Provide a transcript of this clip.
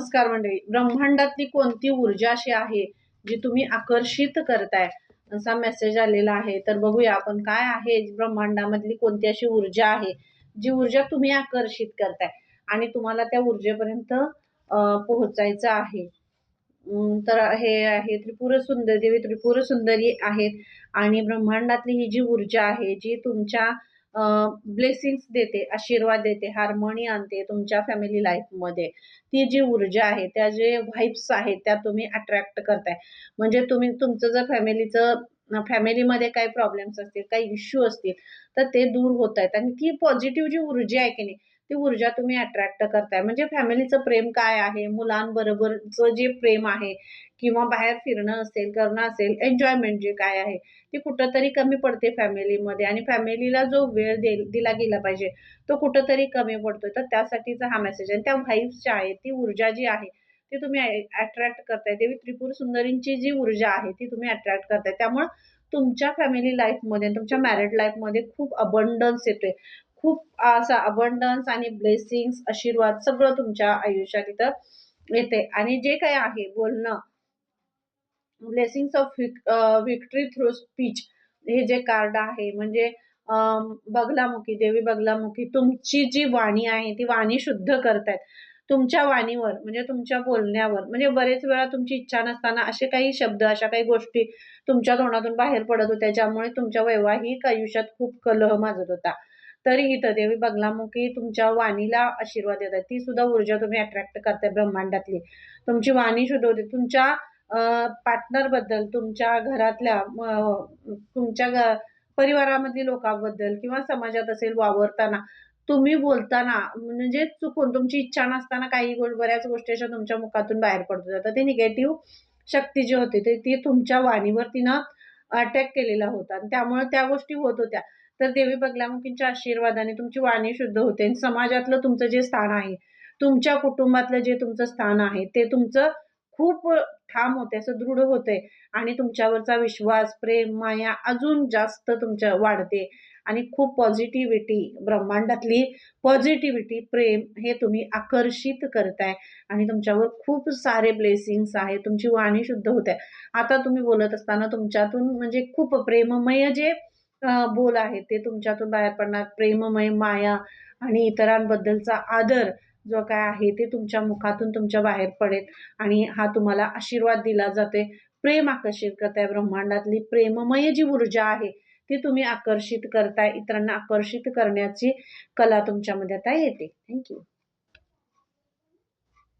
नमस्कार मंडळी. ब्रह्मांडातली कोणती ऊर्जा अशी आहे जी तुम्ही आकर्षित करताय? असा मेसेज आलेला आहे. तर बघूया आपण काय आहे ब्रह्मांडामधली कोणती अशी ऊर्जा आहे जी ऊर्जा तुम्ही आकर्षित करताय? आणि तुम्हाला त्या ऊर्जेपर्यंत पोहोचायचं आहे. तर हे आहे त्रिपुर सुंदर देवी त्रिपुर सुंदरी आहेत. आणि ब्रह्मांडातली ही जी ऊर्जा आहे जी तुमच्या ब्लेसिंग्स देते आशीर्वाद देते हार्मोनी आणते तुमच्या फॅमिली लाईफमध्ये ती जी ऊर्जा आहे त्या जे व्हाईब्स आहेत त्या तुम्ही अट्रॅक्ट करताय. म्हणजे तुम्ही तुमचं जर फॅमिलीचं फॅमिलीमध्ये काही प्रॉब्लेम्स असतील काही इश्यू असतील तर ते दूर होत आहेत आणि ती पॉझिटिव्ह जी ऊर्जा आहे की नाही ती ऊर्जा तुम्ही अट्रॅक्ट करताय. म्हणजे फॅमिलीचं प्रेम काय आहे? मुलांबरोबरचं जे प्रेम आहे किंवा बाहेर फिरणं असेल करणं असेल एन्जॉयमेंट जे काय आहे ती कुठंतरी कमी पडते फॅमिलीमध्ये आणि फॅमिलीला जो वेळ दे दिला गेला पाहिजे तो कुठंतरी कमी पडतोय. तर त्यासाठीचा हा मेसेज आहे त्या व्हाईब्स ज्या आहेत ती ऊर्जा जी आहे ती तुम्ही अट्रॅक्ट करताय. देवी त्रिपुर सुंदरींची जी ऊर्जा आहे ती तुम्ही अट्रॅक्ट करताय. त्यामुळं तुमच्या फॅमिली लाईफमध्ये तुमच्या मॅरिड लाईफमध्ये खूप अबंडन्स येतोय. खूप असा अबंडन्स आणि ब्लेसिंग्स आशीर्वाद सगळं तुमच्या आयुष्यात इथं येते. आणि जे काही आहे बोलणं blessings of victory through speech हे जे कार्ड आहे म्हणजे बगलामुखी देवी बगलामुखी तुमची जी वाणी आहे ती वाणी शुद्ध करतायत. तुमच्या वाणीवर म्हणजे तुमच्या बोलण्यावर म्हणजे बरेच वेळा तुमची इच्छा नसताना असे काही शब्द अशा काही गोष्टी तुमच्या तोंडातून बाहेर पडत होत्या ज्यामुळे तुमच्या वैवाहिक आयुष्यात खूप कलह माजत होता. तरीही तदेवी बगलामुखी तुमच्या वाणीला आशीर्वाद देतात. ती सुद्धा ऊर्जा तुम्ही अट्रॅक्ट करताय ब्रह्मांडातली. तुमची वाणी शुद्ध होते तुमच्या पार्टनरबद्दल तुमच्या घरातल्या तुमच्या परिवारामधील लोकांबद्दल किंवा समाजात असेल वावरताना तुम्ही बोलताना म्हणजे चुकून तुमची इच्छा नसताना काही गो बऱ्याच गोष्टी अशा तुमच्या मुखातून बाहेर पडतो जातात. ते निगेटिव्ह शक्ती जी होती ते ती तुमच्या वाणीवर तिनं अटॅक केलेला होता. आणि त्यामुळे त्या गोष्टी होत होत्या. तर देवी बगलामुखींच्या आशीर्वादाने तुमची वाणी शुद्ध होते. आणि समाजातलं तुमचं जे स्थान आहे तुमच्या कुटुंबातलं जे तुमचं स्थान आहे ते तुमचं खूप ठाम होते असं दृढ होते. आणि तुमच्यावरचा विश्वास प्रेम माया अजून जास्त तुमच्या वाढते. आणि खूप पॉझिटिव्हिटी ब्रह्मांडातली पॉझिटिव्हिटी प्रेम हे तुम्ही आकर्षित करताय. आणि तुमच्यावर खूप सारे ब्लेसिंग्स आहे तुमची वाणी शुद्ध होते. आता तुम्ही बोलत असताना तुमच्यातून म्हणजे खूप प्रेममय जे बोल आहेत ते तुमच्यातून बाहेर पडणार. प्रेममय माया आणि इतरांबद्दलचा आदर जो काय आहे ते तुमच्या मुखातून तुमच्या बाहेर पडेल आणि हा तुम्हाला आशीर्वाद दिला जातोय. प्रेम आकर्षित करताय ब्रह्मांडातली प्रेममय जी ऊर्जा आहे ती तुम्ही आकर्षित करताय. इतरांना आकर्षित करण्याची कला तुमच्यामध्ये आता येते. थँक्यू